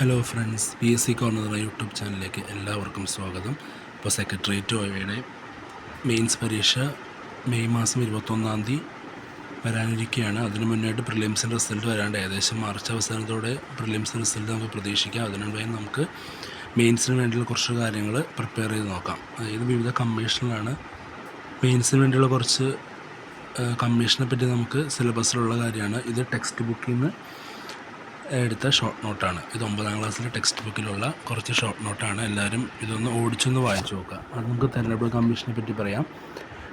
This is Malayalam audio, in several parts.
Hello friends P S C corner YouTube ചാനലിലേക്ക് എല്ലാവർക്കും സ്വാഗതം. ഇപ്പോൾ സെക്രട്ടേറിയറ്റ് ഒയുടെ മെയിൻസ് പരീക്ഷ മെയ് മാസം ഇരുപത്തൊന്നാം തീയതി വരാനിരിക്കുകയാണ്. അതിനു മുന്നായിട്ട് പ്രിലിംസിന്റെ റിസൾട്ട് വരാണ്ട്. ഏകദേശം മാർച്ച് അവസാനത്തോടെ പ്രിലിംസിന്റെ റിസൾട്ട് നമുക്ക് പ്രതീക്ഷിക്കാം. അതിനുവേണ്ടി നമുക്ക് മെയിൻസിന് വേണ്ടിയുള്ള കുറച്ച് കാര്യങ്ങൾ പ്രിപ്പയർ ചെയ്ത് നോക്കാം. അതായത് വിവിധ കമ്മീഷനിലാണ് മെയിൻസിന് വേണ്ടിയുള്ള കുറച്ച് കമ്മീഷനെ പറ്റി നമുക്ക് സിലബസിലുള്ള കാര്യമാണ്. ഇത് ടെക്സ്റ്റ് ബുക്കിൽ നിന്ന് എടുത്ത ഷോർട്ട് നോട്ടാണ് ഇത് ഒമ്പതാം ക്ലാസ്സിലെ ടെക്സ്റ്റ് ബുക്കിലുള്ള കുറച്ച് ഷോർട്ട് നോട്ടാണ് എല്ലാവരും ഇതൊന്ന് ഓടിച്ചൊന്ന് വായിച്ചു നോക്കുക. അത് നമുക്ക് തെരഞ്ഞെടുപ്പ് കമ്മീഷനെ പറ്റി പറയാം.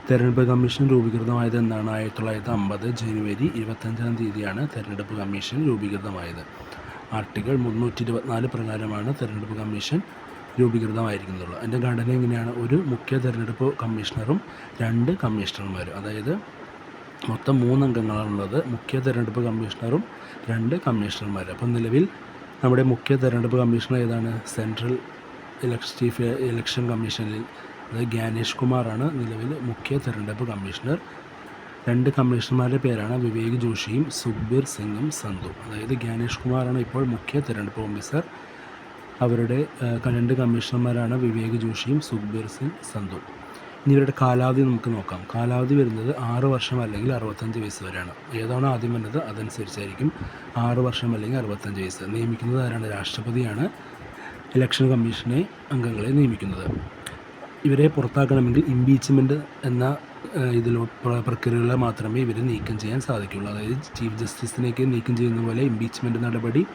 തെരഞ്ഞെടുപ്പ് കമ്മീഷൻ രൂപീകൃതമായത് എന്നാണ് ആയിരത്തി തൊള്ളായിരത്തി അമ്പത് ജനുവരി ഇരുപത്തഞ്ചാം തീയതിയാണ് തെരഞ്ഞെടുപ്പ് കമ്മീഷൻ രൂപീകൃതമായത്. ആർട്ടിക്കിൾ മുന്നൂറ്റി ഇരുപത്തിനാല് പ്രകാരമാണ് തെരഞ്ഞെടുപ്പ് കമ്മീഷൻ രൂപീകൃതമായിരിക്കുന്നുള്ളൂ അതിന്റെ ഘടന എങ്ങനെയാണ്? ഒരു മുഖ്യ തെരഞ്ഞെടുപ്പ് കമ്മീഷണറും രണ്ട് കമ്മീഷണർമാരും. അതായത് മൊത്തം മൂന്നംഗങ്ങളാണുള്ളത്. മുഖ്യ തെരഞ്ഞെടുപ്പ് കമ്മീഷണറും രണ്ട് കമ്മീഷണർമാരും. അപ്പം നിലവിൽ നമ്മുടെ മുഖ്യ തെരഞ്ഞെടുപ്പ് കമ്മീഷണർ ഏതാണ്? സെൻട്രൽ ഇലക്ഷൻ ചീഫ് ഇലക്ഷൻ കമ്മീഷനിൽ അതായത് ഗ്യാനേഷ് കുമാറാണ് നിലവിൽ മുഖ്യ തെരഞ്ഞെടുപ്പ് കമ്മീഷണർ. രണ്ട് കമ്മീഷണർമാരുടെ പേരാണ് വിവേക് ജോഷിയും സുഖ്ബീർ സിംഗും സന്ധു അതായത് ഗ്യാനേഷ് കുമാറാണ് ഇപ്പോൾ മുഖ്യ തെരഞ്ഞെടുപ്പ് ഓഫീസർ. അവരുടെ രണ്ട് കമ്മീഷണർമാരാണ് വിവേക് ജോഷിയും സുഖ്ബീർ സിംഗ് സന്ധു ഇവരുടെ കാലാവധി നമുക്ക് നോക്കാം. കാലാവധി വരുന്നത് ആറ് വർഷം അല്ലെങ്കിൽ അറുപത്തഞ്ച് വയസ്സ് വരെയാണ്. ഏതാണോ ആദ്യം വരുന്നത് അതനുസരിച്ചായിരിക്കും ആറ് വർഷം അല്ലെങ്കിൽ അറുപത്തഞ്ച് വയസ്സ്. നിയമിക്കുന്നത് ആരാണ്? രാഷ്ട്രപതിയാണ്. ഇലക്ഷൻ കമ്മീഷനെ അംഗങ്ങളെ നിയമിക്കുന്നത്. ഇവരെ പുറത്താക്കണമെങ്കിൽ ഇംപീച്ച്മെന്റ് എന്ന ഇതിലോ പ്രക്രിയകളെ മാത്രമേ ഇവരെ നീക്കം ചെയ്യാൻ സാധിക്കുകയുള്ളൂ അതായത് ചീഫ് ജസ്റ്റിസിനെയൊക്കെ നീക്കം ചെയ്യുന്ന പോലെ ഇംപീച്ച്മെന്റ് നടപടി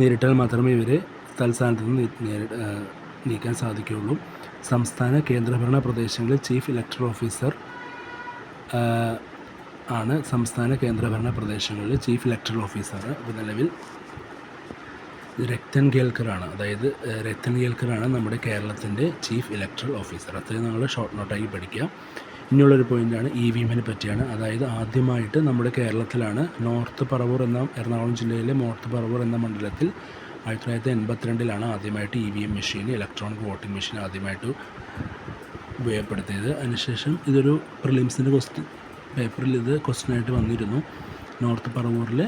നേരിട്ടാൽ മാത്രമേ ഇവരെ തൽസ്ഥാനത്ത് നിന്ന് നീക്കാൻ സാധിക്കുകയുള്ളൂ സംസ്ഥാന കേന്ദ്രഭരണ പ്രദേശങ്ങളിൽ ചീഫ് ഇലക്ടർ ഓഫീസർ ആണ് സംസ്ഥാന കേന്ദ്രഭരണ പ്രദേശങ്ങളിൽ ചീഫ് ഇലക്ടറൽ ഓഫീസർ ഇപ്പോൾ നിലവിൽ രക്തൻ കേൽക്കറാണ് അതായത് രക്തൻ രത്തൻ കേൽക്കറാണ് നമ്മുടെ കേരളത്തിന്റെ ചീഫ് ഇലക്ടറൽ ഓഫീസർ. അത്രയും നമ്മൾ ഷോർട്ട് നോട്ടായി പഠിക്കുക ഇനിയുള്ളൊരു പോയിന്റാണ് ഇ വി എമ്മിനെ പറ്റിയാണ്. അതായത് ആദ്യമായിട്ട് നമ്മുടെ കേരളത്തിലാണ് നോർത്ത് പറവൂർ എന്ന എറണാകുളം ജില്ലയിലെ നോർത്ത് പറവൂർ എന്ന മണ്ഡലത്തിൽ ആയിരത്തി തൊള്ളായിരത്തി എൺപത്തിരണ്ടിലാണ് ആദ്യമായിട്ട് E V M machine electronic voting machine ആദ്യമായിട്ട് ഉപയോഗപ്പെടുത്തിയത്. അതിനുശേഷം ഇതൊരു പ്രിലിംസിന്റെ ക്വസ്റ്റ്യൻ പേപ്പറിൽ ഇത് ക്വസ്റ്റ്യനായിട്ട് വന്നിരുന്നു. നോർത്ത് പറവൂരിലെ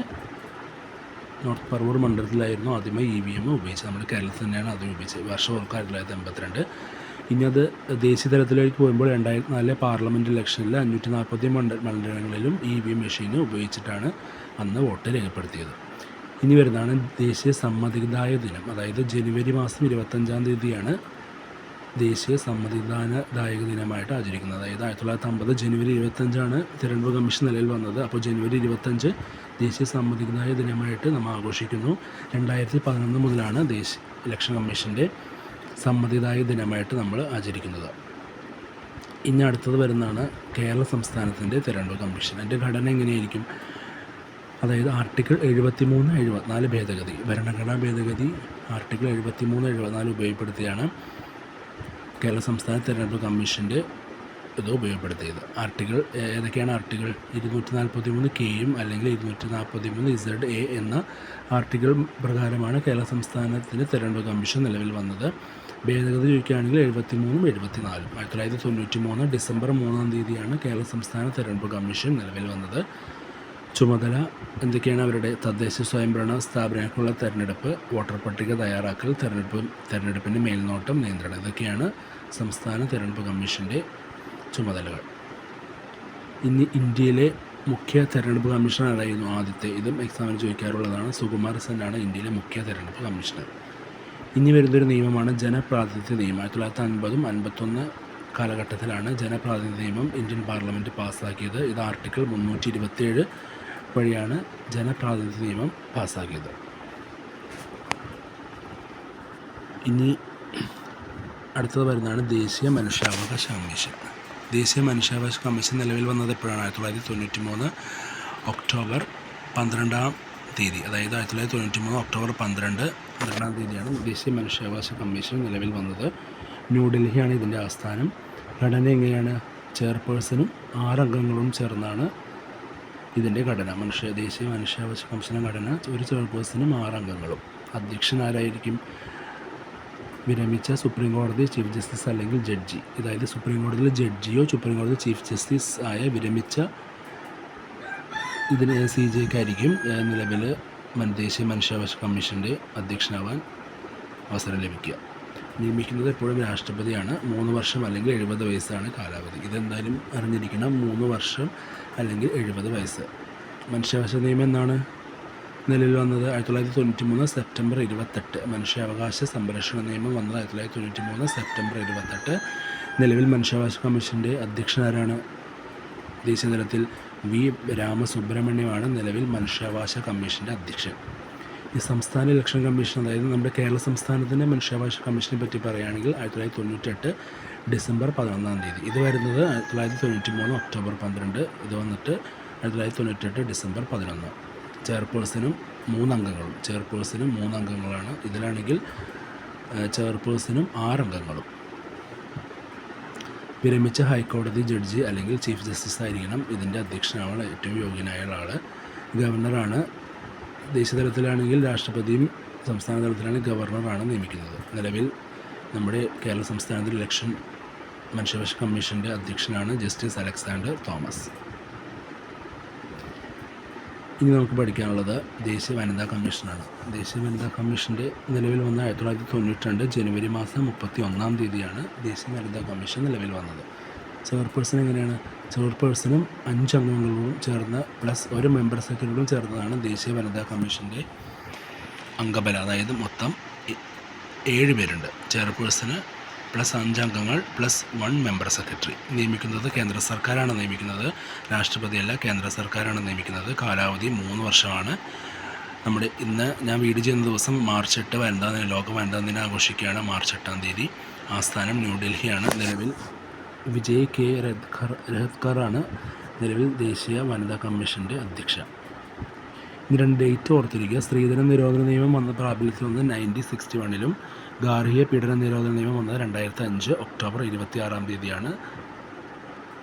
നോർത്ത് പറവൂർ മണ്ഡലത്തിലായിരുന്നു ആദ്യമായി ഇ വി എം ഉപയോഗിച്ചത്. നമ്മുടെ കേരളത്തിൽ തന്നെയാണ് ആദ്യം ഉപയോഗിച്ചത്. വർഷം ഓർക്കുക ആയിരത്തി തൊള്ളായിരത്തി എൺപത്തിരണ്ട്. ഇനി അത് ദേശീയ തലത്തിലേക്ക് പോകുമ്പോൾ രണ്ടായിരത്തി നാലിലെ പാർലമെന്റ് ഇലക്ഷനിൽ അഞ്ഞൂറ്റി നാൽപ്പത്തി മണ്ഡ മണ്ഡലങ്ങളിലും ഇ വി എം മെഷീൻ ഉപയോഗിച്ചിട്ടാണ് അന്ന് വോട്ട് രേഖപ്പെടുത്തിയത്. ഇനി വരുന്നതാണ് ദേശീയ സമ്മതിദായ ദിനം. അതായത് ജനുവരി മാസം ഇരുപത്തഞ്ചാം തീയതിയാണ് ദേശീയ സമ്മതിദാന ദായക ദിനമായിട്ട് ആചരിക്കുന്നത്. അതായത് ആയിരത്തി തൊള്ളായിരത്തി അമ്പത് ജനുവരി ഇരുപത്തഞ്ചാണ് തിരഞ്ഞെടുപ്പ് കമ്മീഷൻ നിലയിൽ വന്നത്. അപ്പോൾ ജനുവരി ഇരുപത്തഞ്ച് ദേശീയ സമ്മതിദായ ദിനമായിട്ട് നമ്മൾ ആഘോഷിക്കുന്നു. രണ്ടായിരത്തി പതിനൊന്ന് മുതലാണ് ദേശീയ ഇലക്ഷൻ കമ്മീഷന്റെ സമ്മതിദായ ദിനമായിട്ട് നമ്മൾ ആചരിക്കുന്നത്. ഇനി അടുത്തത് വരുന്നതാണ് കേരള സംസ്ഥാനത്തിന്റെ തിരഞ്ഞെടുപ്പ് കമ്മീഷൻ. അതിന്റെ ഘടന എങ്ങനെയായിരിക്കും? അതായത് ആർട്ടിക്കിൾ എഴുപത്തി മൂന്ന് എഴുപത്തിനാല് ഭേദഗതി. ഭരണഘടനാ ഭേദഗതി ആർട്ടിക്കിൾ എഴുപത്തി മൂന്ന് എഴുപത്തിനാല് ഉപയോഗപ്പെടുത്തിയാണ് കേരള സംസ്ഥാന തിരഞ്ഞെടുപ്പ് കമ്മീഷന്റെ ഇത് ഉപയോഗപ്പെടുത്തിയത്. ആർട്ടിക്കിൾ ഏതൊക്കെയാണ് ആർട്ടിക്കിൾ? ഇരുന്നൂറ്റി നാൽപ്പത്തി മൂന്ന് കെയും അല്ലെങ്കിൽ ഇരുന്നൂറ്റി നാൽപ്പത്തി മൂന്ന് ഇസഡ് എ എന്ന ആർട്ടിക്കിൾ പ്രകാരമാണ് കേരള സംസ്ഥാനത്തിന് തിരഞ്ഞെടുപ്പ് കമ്മീഷൻ നിലവിൽ വന്നത്. ഭേദഗതി ചോദിക്കുകയാണെങ്കിൽ എഴുപത്തി മൂന്നും എഴുപത്തി നാലും ആയിരത്തി തൊള്ളായിരത്തി തൊണ്ണൂറ്റി മൂന്ന് ഡിസംബർ മൂന്നാം തീയതിയാണ് കേരള സംസ്ഥാന തിരഞ്ഞെടുപ്പ് കമ്മീഷൻ നിലവിൽ വന്നത്. ചുമതല എന്തൊക്കെയാണ് അവരുടെ തദ്ദേശ സ്വയംഭരണ സ്ഥാപനങ്ങൾക്കുള്ള തെരഞ്ഞെടുപ്പ് വോട്ടർ പട്ടിക തയ്യാറാക്കൽ തെരഞ്ഞെടുപ്പ് തെരഞ്ഞെടുപ്പിന്റെ മേൽനോട്ടം നിയന്ത്രണം ഇതൊക്കെയാണ് സംസ്ഥാന തെരഞ്ഞെടുപ്പ് കമ്മീഷന്റെ ചുമതലകൾ. ഇനി ഇന്ത്യയിലെ മുഖ്യ തെരഞ്ഞെടുപ്പ് കമ്മീഷണർ ആരായിരുന്നു? ആദ്യത്തെ ഇതും എക്സാമിന് ചോദിക്കാറുള്ളതാണ്. സുകുമാർ സെന്നാണ് ഇന്ത്യയിലെ മുഖ്യ തെരഞ്ഞെടുപ്പ് കമ്മീഷണർ. ഇനി വരുന്നൊരു നിയമമാണ് ജനപ്രാതിനിധ്യ നിയമം. ആയിരത്തി തൊള്ളായിരത്തി അൻപതും അൻപത്തൊന്ന് കാലഘട്ടത്തിലാണ് ജനപ്രാതിനിധ്യ നിയമം ഇന്ത്യൻ പാർലമെന്റ് പാസ്സാക്കിയത്. ഇത് ആർട്ടിക്കിൾ മുന്നൂറ്റി ഇരുപത്തിയേഴ് വഴിയാണ് ജനപ്രാതിനിധ്യ നിയമം പാസ്സാക്കിയത്. ഇനി അടുത്തത് വരുന്നതാണ് ദേശീയ മനുഷ്യാവകാശ കമ്മീഷൻ. ദേശീയ മനുഷ്യാവകാശ കമ്മീഷൻ നിലവിൽ വന്നത് എപ്പോഴാണ്? ആയിരത്തി തൊള്ളായിരത്തി തൊണ്ണൂറ്റി മൂന്ന് ഒക്ടോബർ പന്ത്രണ്ടാം തീയതി. അതായത് ആയിരത്തി തൊള്ളായിരത്തി തൊണ്ണൂറ്റി മൂന്ന് ഒക്ടോബർ പന്ത്രണ്ട് പന്ത്രണ്ടാം തീയതിയാണ് ദേശീയ മനുഷ്യാവകാശ കമ്മീഷൻ നിലവിൽ വന്നത്. ന്യൂഡൽഹിയാണ് ഇതിന്റെ ആസ്ഥാനം. ഘടന എങ്ങനെയാണ്? ചെയർപേഴ്സണും ആറംഗങ്ങളും ചേർന്നാണ് ഇതിന്റെ ഘടന മനുഷ്യ ദേശീയ മനുഷ്യാവകാശ കമ്മീഷന്റെ ഘടന ഒരു ചെയർപേഴ്സണും ആറ് അംഗങ്ങളും. അധ്യക്ഷൻ ആരായിരിക്കും വിരമിച്ച സുപ്രീം കോടതി ചീഫ് ജസ്റ്റിസ് അല്ലെങ്കിൽ ജഡ്ജി. അതായത് സുപ്രീം കോടതിയിലെ ജഡ്ജിയോ സുപ്രീം കോടതി ചീഫ് ജസ്റ്റിസ് ആയ വിരമിച്ച ഇതിന് സി ജെക്കായിരിക്കും നിലവിൽ ദേശീയ മനുഷ്യാവകാശ കമ്മീഷന്റെ അധ്യക്ഷനാവാൻ അവസരം ലഭിക്കുക. നിയമിക്കുന്നത് എപ്പോഴും രാഷ്ട്രപതിയാണ്. മൂന്ന് വർഷം അല്ലെങ്കിൽ എഴുപത് വയസ്സാണ് കാലാവധി. ഇതെന്തായാലും അറിഞ്ഞിരിക്കണം. മൂന്ന് വർഷം അല്ലെങ്കിൽ എഴുപത് വയസ്സ്. മനുഷ്യാവകാശ നിയമം എന്നാണ് നിലവിൽ വന്നത് ആയിരത്തി തൊള്ളായിരത്തി തൊണ്ണൂറ്റി മൂന്ന് സെപ്റ്റംബർ ഇരുപത്തെട്ട്. മനുഷ്യാവകാശ സംരക്ഷണ നിയമം വന്നത് ആയിരത്തി തൊള്ളായിരത്തി തൊണ്ണൂറ്റി മൂന്ന് സെപ്റ്റംബർ ഇരുപത്തെട്ട്. നിലവിൽ മനുഷ്യാവകാശ കമ്മീഷന്റെ അധ്യക്ഷനാരാണ്? ദേശീയ തലത്തിൽ വി രാമസുബ്രഹ്മണ്യമാണ് നിലവിൽ മനുഷ്യാവകാശ കമ്മീഷന്റെ അധ്യക്ഷൻ. ഈ സംസ്ഥാന ഇലക്ഷൻ കമ്മീഷൻ അതായത് നമ്മുടെ കേരള സംസ്ഥാനത്തിന്റെ മനുഷ്യാവകാശ കമ്മീഷനെ പറ്റി പറയുകയാണെങ്കിൽ ആയിരത്തി തൊള്ളായിരത്തി തൊണ്ണൂറ്റെട്ട് ഡിസംബർ പതിനൊന്നാം തീയതി. ഇത് വരുന്നത് ആയിരത്തി തൊള്ളായിരത്തി തൊണ്ണൂറ്റി മൂന്ന് ഒക്ടോബർ പന്ത്രണ്ട്. ഇത് വന്നിട്ട് ആയിരത്തി തൊള്ളായിരത്തി തൊണ്ണൂറ്റെട്ട് ഡിസംബർ പതിനൊന്ന്. ചെയർപേഴ്സണും മൂന്നംഗങ്ങളും. ചെയർപേഴ്സണും മൂന്നംഗങ്ങളാണ്. ഇതിലാണെങ്കിൽ ചെയർപേഴ്സണും ആറംഗങ്ങളും. വിരമിച്ച ഹൈക്കോടതി ജഡ്ജി അല്ലെങ്കിൽ ചീഫ് ജസ്റ്റിസ് ആയിരിക്കണം ഇതിന്റെ അധ്യക്ഷനാവാൻ ഏറ്റവും യോഗ്യനായ ആൾ ഗവർണറാണ് ദേശീയ തലത്തിലാണെങ്കിൽ രാഷ്ട്രപതിയും സംസ്ഥാന തലത്തിലാണെങ്കിൽ ഗവർണറാണ് നിയമിക്കുന്നത്. നിലവിൽ നമ്മുടെ കേരള സംസ്ഥാനത്തിൽ ഇലക്ഷൻ മനുഷ്യവശ കമ്മീഷന്റെ അധ്യക്ഷനാണ് ജസ്റ്റിസ് അലക്സാണ്ടർ തോമസ്. ഇനി നമുക്ക് പഠിക്കാനുള്ളത് ദേശീയ വനിതാ കമ്മീഷനാണ്. ദേശീയ വനിതാ കമ്മീഷന്റെ നിലവിൽ വന്ന ആയിരത്തി തൊള്ളായിരത്തി തൊണ്ണൂറ്റി രണ്ട് ജനുവരി മാസം മുപ്പത്തി ഒന്നാം തീയതിയാണ് ദേശീയ വനിതാ കമ്മീഷൻ നിലവിൽ വന്നത്. ചെയർപേഴ്സൺ എങ്ങനെയാണ്? ചെയർപേഴ്സണും അഞ്ച് അംഗങ്ങളും ചേർന്ന് പ്ലസ് ഒരു മെമ്പർ സെക്രട്ടറിയോടും ചേർന്നതാണ് ദേശീയ വനിതാ കമ്മീഷന്റെ അംഗബലം. അതായത് മൊത്തം ഏഴ് പേരുണ്ട്. ചെയർപേഴ്സണ് പ്ലസ് അഞ്ച് അംഗങ്ങൾ പ്ലസ് വൺ മെമ്പർ സെക്രട്ടറി നിയമിക്കുന്നത് കേന്ദ്ര സർക്കാരാണ് നിയമിക്കുന്നത്. രാഷ്ട്രപതിയല്ല കേന്ദ്ര സർക്കാരാണ് നിയമിക്കുന്നത്. കാലാവധി മൂന്ന് വർഷമാണ്. നമ്മുടെ ഇന്ന് ഞാൻ വീട് ചെയ്യുന്ന ദിവസം മാർച്ച് എട്ട് വനിതാ ലോക വനിതാ ദിനം ആഘോഷിക്കുകയാണ് മാർച്ച് എട്ടാം തീയതി. ആസ്ഥാനം ന്യൂഡൽഹിയാണ് നിലവിൽ വിജയ് കെ രഹത്കറാണ് നിലവിൽ ദേശീയ വനിതാ കമ്മീഷന്റെ അധ്യക്ഷ. ഇനി രണ്ട് ഡേറ്റ് ഓർത്തിരിക്കുക. സ്ത്രീധന നിരോധന നിയമം വന്ന പ്രാബല്യത്തിൽ വന്നത് നയന്റീൻ സിക്സ്റ്റി വണ്ണിലും ഗാർഹിക പീഡന നിരോധന നിയമം വന്നത് രണ്ടായിരത്തി അഞ്ച് ഒക്ടോബർ ഇരുപത്തി ആറാം തീയതിയാണ്.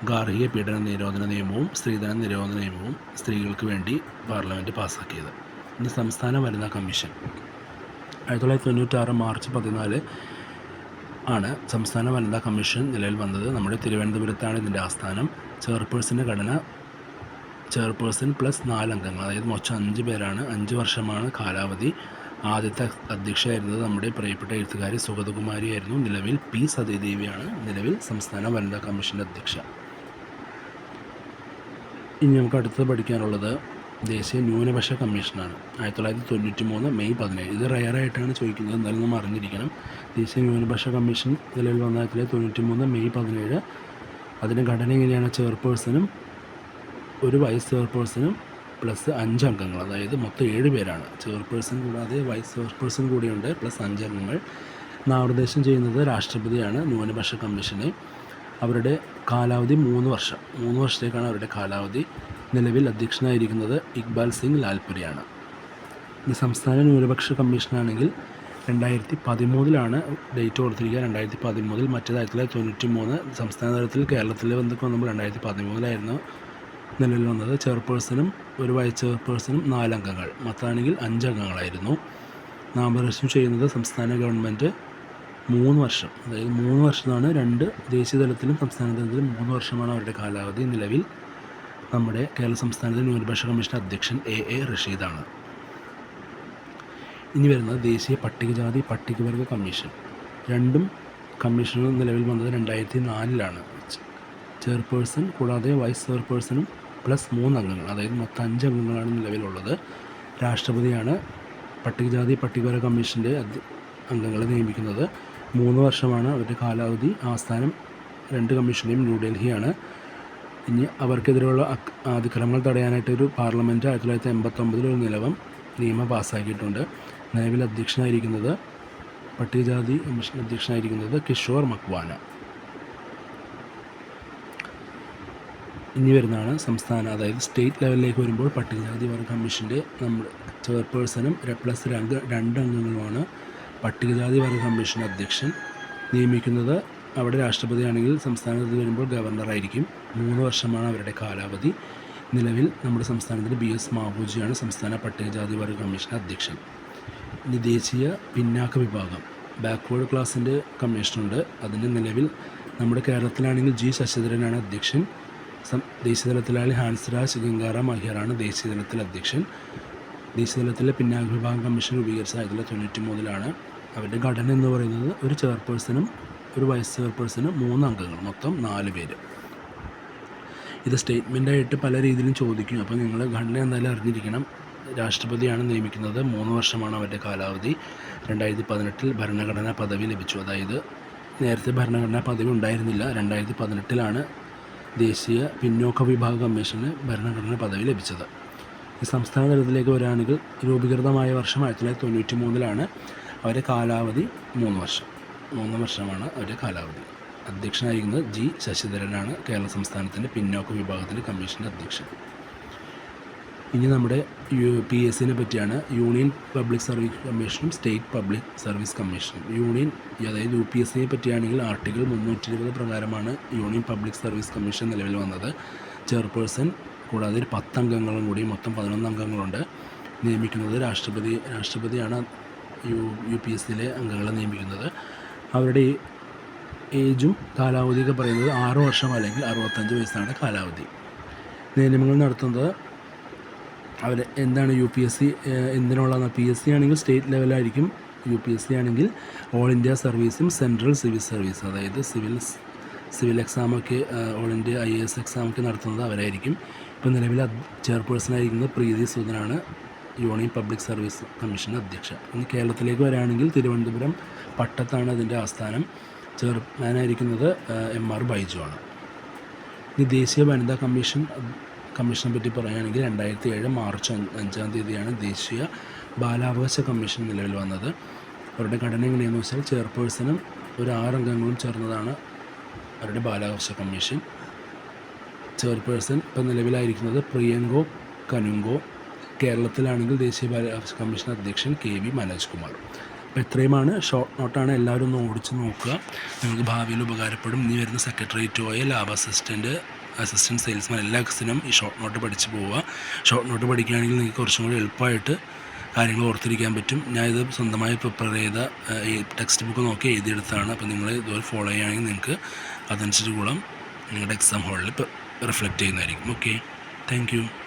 ഗാർഹിക പീഡന നിരോധന നിയമവും സ്ത്രീധന നിരോധന നിയമവും സ്ത്രീകൾക്ക് വേണ്ടി പാർലമെന്റ് പാസ്സാക്കിയത് ഇനി സംസ്ഥാന വനിതാ കമ്മീഷൻ. ആയിരത്തി തൊള്ളായിരത്തി തൊണ്ണൂറ്റാറ് മാർച്ച് പതിനാല് ആണ് സംസ്ഥാന വനിതാ കമ്മീഷൻ നിലവിൽ വന്നത്. നമ്മുടെ തിരുവനന്തപുരത്താണ് ഇതിന്റെ ആസ്ഥാനം. ചെയർപേഴ്സന്റെ ഘടന ചെയർപേഴ്സൺ പ്ലസ് നാലംഗങ്ങൾ. അതായത് മൊത്തം അഞ്ച് പേരാണ്. അഞ്ച് വർഷമാണ് കാലാവധി. ആദ്യത്തെ അധ്യക്ഷയായിരുന്നത് നമ്മുടെ പ്രിയപ്പെട്ട എഴുത്തുകാരി സുഗതകുമാരി ആയിരുന്നു നിലവിൽ പി സതീദേവിയാണ് നിലവിൽ സംസ്ഥാന വനിതാ കമ്മീഷന്റെ അധ്യക്ഷ. ഇനി നമുക്ക് അടുത്തത് പഠിക്കാനുള്ളത് ദേശീയ ന്യൂനപക്ഷ കമ്മീഷനാണ്. ആയിരത്തി തൊള്ളായിരത്തി തൊണ്ണൂറ്റി മൂന്ന് മെയ് പതിനേഴ്. ഇത് റയറായിട്ടാണ് ചോദിക്കുന്നത് എന്തായാലും നമ്മൾ അറിഞ്ഞിരിക്കണം. ദേശീയ ന്യൂനപക്ഷ കമ്മീഷൻ നിലവിൽ വന്ന ആയിരത്തി തൊള്ളായിരത്തി തൊണ്ണൂറ്റി മൂന്ന് മെയ് പതിനേഴ്. അതിന്റെ ഘടന എങ്ങനെയാണ്? ചെയർപേഴ്സണും ഒരു വൈസ് ചെയർപേഴ്സണും പ്ലസ് അഞ്ച് അംഗങ്ങൾ. അതായത് മൊത്തം ഏഴ് പേരാണ്. ചെയർപേഴ്സൺ കൂടാതെ വൈസ് ചെയർപേഴ്സൺ കൂടിയുണ്ട്. പ്ലസ് അഞ്ച് അംഗങ്ങൾ. നാമനിർദ്ദേശം ചെയ്യുന്നത് രാഷ്ട്രപതിയാണ് ന്യൂനപക്ഷ കമ്മീഷനെ. അവരുടെ കാലാവധി മൂന്ന് വർഷം. മൂന്ന് വർഷത്തേക്കാണ് അവരുടെ കാലാവധി. നിലവിൽ അധ്യക്ഷനായിരിക്കുന്നത് ഇക്ബാൽ സിംഗ് ലാൽപുരയാണ്. ഈ സംസ്ഥാന ന്യൂനപക്ഷ കമ്മീഷനാണെങ്കിൽ രണ്ടായിരത്തി പതിമൂന്നിലാണ് ഡേറ്റ് കൊടുത്തിരിക്കുക. രണ്ടായിരത്തി പതിമൂന്നിൽ മറ്റേത് തൊള്ളായിരത്തി തൊണ്ണൂറ്റി മൂന്ന് സംസ്ഥാന തലത്തിൽ കേരളത്തിൽ വന്നൊക്കെ വന്നപ്പോൾ രണ്ടായിരത്തി പതിമൂന്നിലായിരുന്നു നിലവിൽ വന്നത്. ചെയർപേഴ്സണും ഒരു വൈസ് ചെയർപേഴ്സണും നാലംഗങ്ങൾ. മൊത്തമാണെങ്കിൽ അഞ്ചംഗങ്ങളായിരുന്നു. നാമനിർദ്ദേശം ചെയ്യുന്നത് സംസ്ഥാന ഗവൺമെന്റ് മൂന്ന് വർഷം. അതായത് മൂന്ന് വർഷമാണ് രണ്ട് ദേശീയ തലത്തിലും സംസ്ഥാന തലത്തിലും മൂന്ന് വർഷമാണ് അവരുടെ കാലാവധി നിലവിൽ. നമ്മുടെ കേരള സംസ്ഥാനത്തെ ന്യൂനപക്ഷ കമ്മീഷൻ അധ്യക്ഷൻ എ എ റഷീദാണ്. ഇനി വരുന്നത് ദേശീയ പട്ടികജാതി പട്ടികവർഗ കമ്മീഷൻ. രണ്ടും കമ്മീഷനുകൾ നിലവിൽ വന്നത് രണ്ടായിരത്തി നാലിലാണ് ചെയർപേഴ്സൺ കൂടാതെ വൈസ് ചെയർപേഴ്സണും പ്ലസ് മൂന്ന് അംഗങ്ങൾ അതായത് മൊത്തം അഞ്ച് അംഗങ്ങളാണ് നിലവിലുള്ളത്. രാഷ്ട്രപതിയാണ് പട്ടികജാതി പട്ടികവർഗ കമ്മീഷന്റെ അംഗങ്ങളെ നിയമിക്കുന്നത്. മൂന്ന് വർഷമാണ് അവരുടെ കാലാവധി. ആസ്ഥാനം രണ്ട് കമ്മീഷന്റെയും ന്യൂഡൽഹിയാണ്. ഇനി അവർക്കെതിരെയുള്ള അതിക്രമങ്ങൾ തടയാനായിട്ട് ഒരു പാർലമെന്റ് ആയിരത്തി തൊള്ളായിരത്തി എൺപത്തൊമ്പതിൽ ഒരു നിലവം നിയമം പാസ്സാക്കിയിട്ടുണ്ട്. നിലവിൽ അധ്യക്ഷനായിരിക്കുന്നത് പട്ടികജാതി കമ്മീഷൻ അധ്യക്ഷനായിരിക്കുന്നത് കിഷോർ മക്വാന. ഇനി വരുന്നതാണ് സംസ്ഥാന അതായത് സ്റ്റേറ്റ് ലെവലിലേക്ക് വരുമ്പോൾ പട്ടികജാതി വർഗ കമ്മീഷന്റെ നമ്മൾ ചെയർപേഴ്സണും പ്ലസ് രണ്ട് രണ്ട് അംഗങ്ങളുമാണ് പട്ടികജാതി വർഗ കമ്മീഷൻ അധ്യക്ഷൻ. നിയമിക്കുന്നത് അവിടെ രാഷ്ട്രപതിയാണെങ്കിൽ സംസ്ഥാനത്ത് വരുമ്പോൾ ഗവർണറായിരിക്കും. മൂന്ന് വർഷമാണ് അവരുടെ കാലാവധി. നിലവിൽ നമ്മുടെ സംസ്ഥാനത്തിന്റെ ബി എസ് മാവൂജിയാണ് സംസ്ഥാന പട്ടികജാതി വർഗ കമ്മീഷൻ അധ്യക്ഷൻ. ഇനി ദേശീയ പിന്നാക്ക വിഭാഗം. ബാക്ക്വേർഡ് ക്ലാസിന്റെ കമ്മീഷനുണ്ട്. അതിന് നിലവിൽ നമ്മുടെ കേരളത്തിലാണെങ്കിൽ ജി ശശിധരനാണ് അധ്യക്ഷൻ. സം ദേശീയ തലത്തിലാണെങ്കിൽ ഹാൻസ്രാജ് ഗംഗാറാം അഹിയറാണ് ദേശീയതലത്തിൽ അധ്യക്ഷൻ. ദേശീയതലത്തിലെ പിന്നാക്ക വിഭാഗം കമ്മീഷൻ രൂപീകരിച്ച ആയിരത്തി തൊള്ളായിരത്തി തൊണ്ണൂറ്റി മൂന്നിലാണ് അവരുടെ ഘടന എന്ന് പറയുന്നത് ഒരു ചെയർപേഴ്സണും ഒരു വൈസ് ചെയർപേഴ്സന് മൂന്ന് അംഗങ്ങൾ മൊത്തം നാല് പേര്. ഇത് സ്റ്റേറ്റ്മെന്റായിട്ട് പല രീതിയിലും ചോദിക്കും. അപ്പോൾ നിങ്ങൾ ഘടന എന്തായാലും അറിഞ്ഞിരിക്കണം. രാഷ്ട്രപതിയാണ് നിയമിക്കുന്നത്. മൂന്ന് വർഷമാണ് അവരുടെ കാലാവധി. രണ്ടായിരത്തി പതിനെട്ടിൽ ഭരണഘടനാ പദവി ലഭിച്ചു. അതായത് നേരത്തെ ഭരണഘടനാ പദവി ഉണ്ടായിരുന്നില്ല. രണ്ടായിരത്തി പതിനെട്ടിലാണ് ദേശീയ പിന്നോക്ക വിഭാഗ കമ്മീഷന് ഭരണഘടനാ പദവി ലഭിച്ചത്. ഈ സംസ്ഥാന തലത്തിലേക്ക് വരികയാണെങ്കിൽ രൂപീകൃതമായ വർഷം ആയിരത്തി തൊള്ളായിരത്തി തൊണ്ണൂറ്റി മൂന്നിലാണ് അവരുടെ കാലാവധി മൂന്ന് വർഷം. മൂന്ന് വർഷമാണ് അവരുടെ കാലാവധി. അധ്യക്ഷനായിരിക്കുന്നത് ജി ശശിധരനാണ്. കേരള സംസ്ഥാനത്തിന്റെ പിന്നോക്ക വിഭാഗത്തിന്റെ കമ്മീഷന്റെ അധ്യക്ഷൻ. ഇനി നമ്മുടെ യു പി എസ് സിനെ പറ്റിയാണ് യൂണിയൻ പബ്ലിക് സർവീസ് കമ്മീഷനും സ്റ്റേറ്റ് പബ്ലിക് സർവീസ് കമ്മീഷനും. യൂണിയൻ അതായത് യു പി എസ് സിയെ പറ്റിയാണെങ്കിൽ ആർട്ടിക്കിൾ മുന്നൂറ്റി ഇരുപത് പ്രകാരമാണ് യൂണിയൻ പബ്ലിക് സർവീസ് കമ്മീഷൻ നിലവിൽ വന്നത്. ചെയർപേഴ്സൺ കൂടാതെ ഒരു പത്ത് അംഗങ്ങളും കൂടി മൊത്തം പതിനൊന്ന് അംഗങ്ങളുണ്ട്. നിയമിക്കുന്നത് രാഷ്ട്രപതി രാഷ്ട്രപതിയാണ് യു യു പി എസ് സിയിലെ അംഗങ്ങളെ നിയമിക്കുന്നത്. അവരുടെ ഏജും കാലാവധിയൊക്കെ പറയുന്നത് ആറ് വർഷം അല്ലെങ്കിൽ അറുപത്തഞ്ച് വയസ്സാണ് കാലാവധി. നിയമങ്ങൾ നടത്തുന്നത് അവർ എന്താണ് യു പി എസ് സി എന്തിനുള്ളതെന്ന് പി എസ് സി ആണെങ്കിൽ സ്റ്റേറ്റ് ലെവലായിരിക്കും. യു പി എസ് സി ആണെങ്കിൽ ഓൾ ഇന്ത്യ സർവീസും സെൻട്രൽ സിവിൽ സർവീസ് അതായത് സിവിൽ സിവിൽ എക്സാമൊക്കെ all India I A S എക്സാമൊക്കെ നടത്തുന്നത് അവരായിരിക്കും. ഇപ്പോൾ നിലവിൽ ചെയർപേഴ്സൺ ആയിരിക്കുന്നത് പ്രീതി സുധനാണ്. യൂണിയൻ പബ്ലിക് സർവീസ് കമ്മീഷൻ അധ്യക്ഷ. ഇനി കേരളത്തിലേക്ക് വരികയാണെങ്കിൽ തിരുവനന്തപുരം പട്ടത്താണ് അതിന്റെ ആസ്ഥാനം. ചെയർമാനായിരിക്കുന്നത് എം ആർ ബൈജു ആണ്. ഇനി ദേശീയ വനിതാ കമ്മീഷൻ കമ്മീഷനെ പറ്റി പറയുകയാണെങ്കിൽ രണ്ടായിരത്തി ഏഴ് മാർച്ച് അഞ്ചാം തീയതിയാണ് ദേശീയ ബാലാവകാശ കമ്മീഷൻ നിലവിൽ വന്നത്. അവരുടെ ഘടന എങ്ങനെയെന്ന് വെച്ചാൽ ചെയർപേഴ്സണും ഒരു ആറംഗങ്ങളും ചേർന്നതാണ് അവരുടെ ബാലാവകാശ കമ്മീഷൻ. ചെയർപേഴ്സൺ ഇപ്പം നിലവിലായിരിക്കുന്നത് പ്രിയങ്കോ കനുങ്കോ കേരളത്തിലാണെങ്കിൽ ദേശീയ ബാലാവകാശ കമ്മീഷൻ അധ്യക്ഷൻ കെ വി മനോജ് കുമാർ. അപ്പോൾ ഇത്രയുമാണ്. ഷോർട്ട് നോട്ടാണ്. എല്ലാവരും ഒന്ന് ഓടിച്ച് നോക്കുക. നിങ്ങൾക്ക് ഭാവിയിൽ ഉപകാരപ്പെടും. ഇനി വരുന്ന സെക്രട്ടേറിയറ്റ് പോയ ലാബ് അസിസ്റ്റന്റ് അസിസ്റ്റന്റ് സെയിൽസ്മാൻ എല്ലാ കസിനും ഈ ഷോർട്ട് നോട്ട് പഠിച്ച് പോവുക. ഷോർട്ട് നോട്ട് പഠിക്കുകയാണെങ്കിൽ നിങ്ങൾക്ക് കുറച്ചും കൂടി എളുപ്പമായിട്ട് കാര്യങ്ങൾ ഓർത്തിരിക്കാൻ പറ്റും. ഞാൻ ഇത് സ്വന്തമായി പ്രിപ്പയർ ചെയ്ത ഈ ടെക്സ്റ്റ് ബുക്ക് നോക്കി എഴുതിയെടുത്താണ് അപ്പോൾ നിങ്ങൾ ഇതുപോലെ ഫോളോ ചെയ്യുകയാണെങ്കിൽ നിങ്ങൾക്ക് അതനുസരിച്ച് കൂടാം. നിങ്ങളുടെ എക്സാം ഹാളിൽ റിഫ്ലക്റ്റ് ചെയ്യുന്നതായിരിക്കും. ഓക്കെ. താങ്ക്